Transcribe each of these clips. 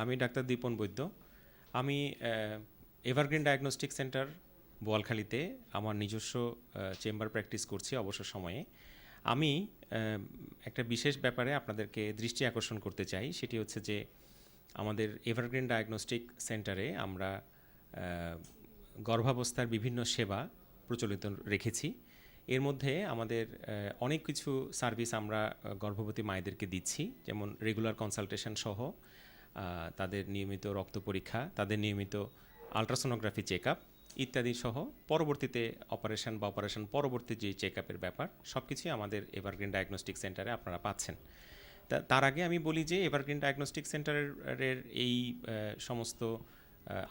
আমি ডাক্তার দীপন বৈদ্য। আমি evergreen diagnostic centre বোয়ালখালীতে আমার নিজস্ব চেম্বার প্র্যাকটিস করছি অবসর সময়ে। আমি একটা বিশেষ ব্যাপারে আপনাদেরকে দৃষ্টি আকর্ষণ করতে চাই, সেটি হচ্ছে যে আমাদের এভারগ্রিন ডায়াগনস্টিক সেন্টারে আমরা গর্ভাবস্থার বিভিন্ন সেবা প্রচলিত রেখেছি। এর মধ্যে আমাদের অনেক কিছু সার্ভিস আমরা গর্ভবতী মায়েদেরকে দিচ্ছি, যেমন রেগুলার কনসালটেশন সহ তাদের নিয়মিত রক্ত পরীক্ষা, তাদের নিয়মিত আলট্রাসোনোগ্রাফি চেক আপ ইত্যাদি সহ পরবর্তীতে অপারেশন বা অপারেশন পরবর্তী যে চেক আপের ব্যাপার সব কিছুই আমাদের এভারগ্রিন ডায়াগনস্টিক সেন্টারে আপনারা পাচ্ছেন। তার আগে আমি বলি যে এভারগ্রিন ডায়াগনস্টিক সেন্টারের এই সমস্ত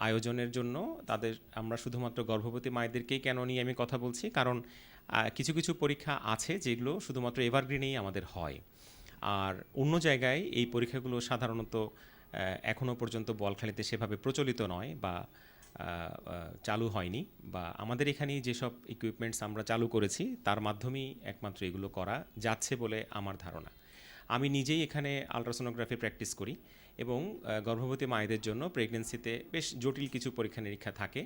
আয়োজনের জন্য তাদের আমরা শুধুমাত্র গর্ভবতী মায়েদেরকেই কেন নিয়ে আমি কথা বলছি? কারণ কিছু কিছু পরীক্ষা আছে যেগুলো শুধুমাত্র এভারগ্রিনেই আমাদের হয়। আর অন্য জায়গায় এই পরীক্ষাগুলো সাধারণত এখনও পর্যন্ত বলখালিতে সেভাবে প্রচলিত নয় বা চালু হয়নি বা আমাদের এখানেই যেসব ইকুইপমেন্টস আমরা চালু করেছি তার মাধ্যমেই একমাত্র এগুলো করা যাচ্ছে বলে আমার ধারণা। আমি নিজেই এখানে আলট্রাসোনোগ্রাফি প্র্যাকটিস করি এবং গর্ভবতী মায়েদের জন্য প্রেগনেন্সিতে বেশ জটিল কিছু পরীক্ষা নিরীক্ষা থাকে।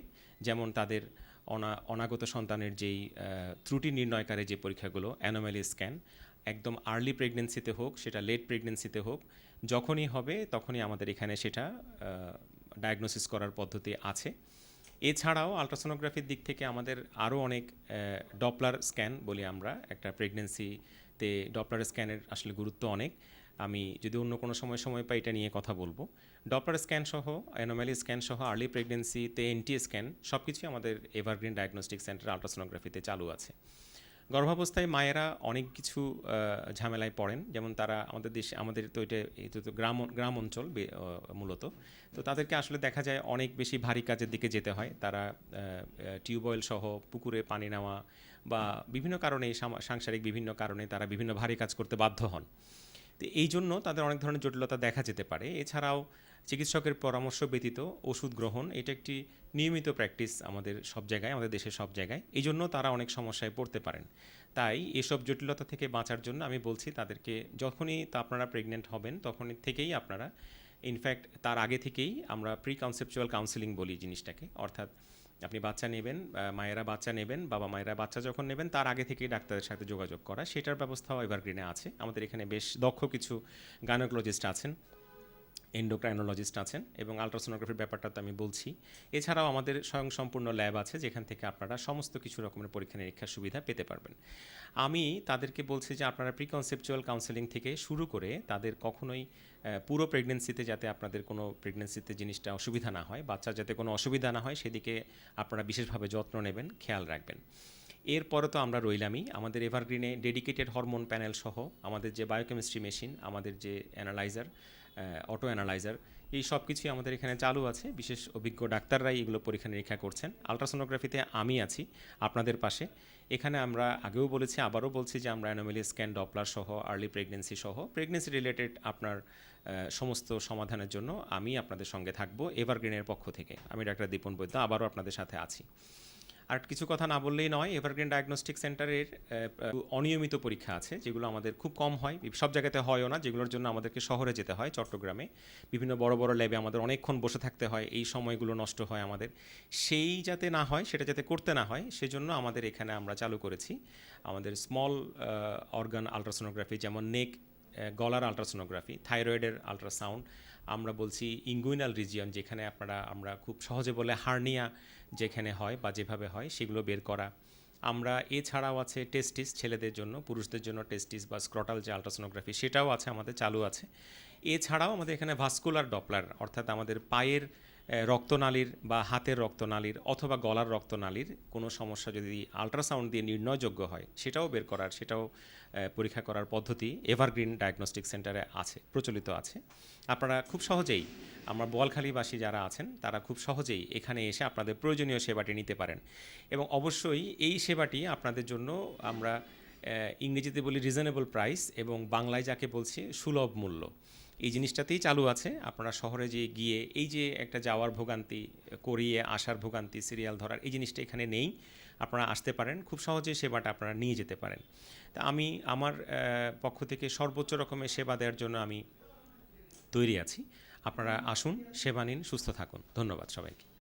যেমন তাদের অনা, অনাগত সন্তানের যেই ত্রুটি নির্ণয়কারী যে পরীক্ষাগুলো অ্যানোম্যালি স্ক্যান একদম আর্লি প্রেগনেন্সিতে হোক, সেটা লেট প্রেগনেন্সিতে হোক, যখনই হবে তখনই আমাদের এখানে সেটা ডায়াগনোসিস করার পদ্ধতি আছে। এছাড়াও আলট্রাসোনোগ্রাফির দিক থেকে আমাদের আরও অনেক ডপলার স্ক্যান বলি আমরা, একটা প্রেগনেন্সিতে ডপলার স্ক্যানের আসলে গুরুত্ব অনেক। আমি যদি অন্য কোনো সময় সময় পাই এটা নিয়ে কথা বলব। ডপলার স্ক্যান সহ অ্যানোম্যালি স্ক্যান সহ আর্লি প্রেগনেন্সিতে এনটি স্ক্যান সব কিছুই আমাদের এভারগ্রিন ডায়াগনস্টিক সেন্টার আলট্রাসোনোগ্রাফিতে চালু আছে। গর্ভাবস্থায় মায়েরা অনেক কিছু ঝামেলায় পড়েন। যেমন তারা আমাদের দেশে, আমাদের তো এটা এটা তো গ্রাম গ্রাম অঞ্চল মূলত। তো তাদেরকে আসলে দেখা যায় অনেক বেশি ভারী কাজের দিকে যেতে হয়। তারা টিউবওয়েল সহ পুকুরে পানি নেওয়া বা বিভিন্ন কারণে সাংসারিক বিভিন্ন কারণে তারা বিভিন্ন ভারী কাজ করতে বাধ্য হন। তো এই জন্য তাদের অনেক ধরনের জটিলতা দেখা যেতে পারে। এছাড়াও চিকিৎসকের পরামর্শ ব্যতীত ওষুধ গ্রহণ, এটা একটি নিয়মিত প্র্যাকটিস আমাদের সব জায়গায়, আমাদের দেশের সব জায়গায়। এই জন্য তারা অনেক সমস্যায় পড়তে পারেন। তাই এসব জটিলতা থেকে বাঁচার জন্য আমি বলছি, তাদেরকে যখনই তা আপনারা প্রেগনেন্ট হবেন, তখনই থেকেই আপনারা ইনফ্যাক্ট তার আগে থেকেই আমরা প্রি কনসেপচুয়াল কাউন্সেলিং বলি জিনিসটাকে। অর্থাৎ আপনি বাচ্চা নেবেন মায়েরা বাচ্চা নেবেন, বাবা মায়েরা বাচ্চা যখন নেবেন, তার আগে থেকেই ডাক্তারের সাথে যোগাযোগ করা। সেটার ব্যবস্থাও এভারগ্রিনে আছে। আমাদের এখানে বেশ দক্ষ কিছু গাইনোকোলজিস্ট আছেন। এন্ডোক্রাইনোলজিস্ট আছেন এবং আলট্রাসোনোগ্রাফির ব্যাপারটা তো আমি বলছি। এছাড়াও আমাদের স্বয়ংসম্পূর্ণ ল্যাব আছে, যেখান থেকে আপনারা সমস্ত কিছু রকমের পরীক্ষা নিরীক্ষার সুবিধা পেতে পারবেন। আমি তাদেরকে বলছি যে আপনারা প্রিকনসেপচুয়াল কাউন্সেলিং থেকে শুরু করে তাদের কখনোই পুরো প্রেগনেন্সিতে যাতে আপনাদের কোনো প্রেগনেন্সিতে জিনিসটা অসুবিধা না হয়, বাচ্চার যাতে কোনো অসুবিধা না হয়, সেদিকে আপনারা বিশেষভাবে যত্ন নেবেন, খেয়াল রাখবেন। এরপরে তো আমরা রইলামই, আমাদের এভারগ্রিনে ডেডিকেটেড হরমোন প্যানেল সহ আমাদের যে বায়োকেমিস্ট্রি মেশিন আমাদের যে অ্যানালাইজার অটো অ্যানালাইজার এই সব কিছুই আমাদের এখানে চালু আছে। বিশেষ অভিজ্ঞ ডাক্তাররাই এগুলো পরীক্ষা নিরীক্ষা করছেন। আলট্রাসোনোগ্রাফিতে আমি আছি, আপনাদের পাশে। এখানে আমরা আগেও বলেছি, আবারও বলছি যে আমরা অ্যানোমেলি স্ক্যান ডপলার সহ আর্লি প্রেগনেন্সি সহ প্রেগনেন্সি রিলেটেড আপনার সমস্ত সমাধানের জন্য আমি আপনাদের সঙ্গে থাকব এভারগ্রিনের পক্ষ থেকে। আমি ডাক্তার দীপন বৈদ্য, আবারও আপনাদের সাথে আছি। আর কিছু কথা না বললেই নয় এভারগ্রিন ডায়াগনস্টিক সেন্টারের অনিয়মিত পরীক্ষা আছে, যেগুলো আমাদের খুব কম হয়। সব জায়গাতে হয়ও না, যেগুলোর জন্য আমাদেরকে শহরে যেতে হয়, চট্টগ্রামে। বিভিন্ন বড় বড় ল্যাবে আমাদের অনেকক্ষণ বসে থাকতে হয়, এই সময়গুলো নষ্ট হয় আমাদের। সেই যাতে না হয়, সেটা যাতে করতে না হয়, সেজন্য আমাদের এখানে আমরা চালু করেছি। আমাদের স্মল অর্গান আলট্রাসোনোগ্রাফি যেমন নেক গলার আলট্রাসোনোগ্রাফি, থাইরয়েডের আলট্রাসাউন্ড, আমরা বলছি ইঙ্গুইনাল রিজিয়ন, যেখানে আপনারা, আমরা খুব সহজে বলে হার্নিয়া যেখানে হয় বা যেভাবে হয়, সেগুলো বের করা। আমরা এছাড়াও আছে টেস্টিস, ছেলেদের জন্য, পুরুষদের জন্য টেস্টিস বা স্ক্রটাল যে আলট্রাসোনোগ্রাফি, সেটাও আছে, আমাদের চালু আছে। এছাড়াও আমাদের এখানে ভাস্কুলার ডপলার, অর্থাৎ আমাদের পায়ের রক্তনালীর বা হাতের রক্তনালীর অথবা গলার রক্তনালীর কোনো সমস্যা যদি আলট্রাসাউন্ড দিয়ে নির্ণয়যোগ্য হয়, সেটাও বের করার, সেটাও পরীক্ষা করার পদ্ধতি এভারগ্রিন ডায়াগনস্টিক সেন্টারে আছে, প্রচলিত আছে। আপনারা খুব সহজেই, আমরা বোয়ালখালীবাসী যারা আছেন, তারা খুব সহজেই এখানে এসে আপনাদের প্রয়োজনীয় সেবাটি নিতে পারেন। এবং অবশ্যই এই সেবাটি আপনাদের জন্য আমরা ইংরেজিতে বলি রিজনেবল প্রাইস এবং বাংলায় যাকে বলছি সুলভ মূল্য। এই জিনিসটাতেই চালু আছে। আপনারা শহরে যে গিয়ে এই যে একটা যাওয়ার ভোগান্তি, করিয়ে আসার ভোগান্তি সিরিয়াল ধরার এই জিনিসটা এখানে নেই। আপনারা আসতে পারেন, খুব সহজে সেবাটা আপনারা নিয়ে যেতে পারেন। তা আমি আমার পক্ষ থেকে সর্বোচ্চ রকমের সেবা দেওয়ার জন্য আমি তৈরি আছি। আপনারা আসুন, সেবা নিন, সুস্থ থাকুন। ধন্যবাদ সবাইকে।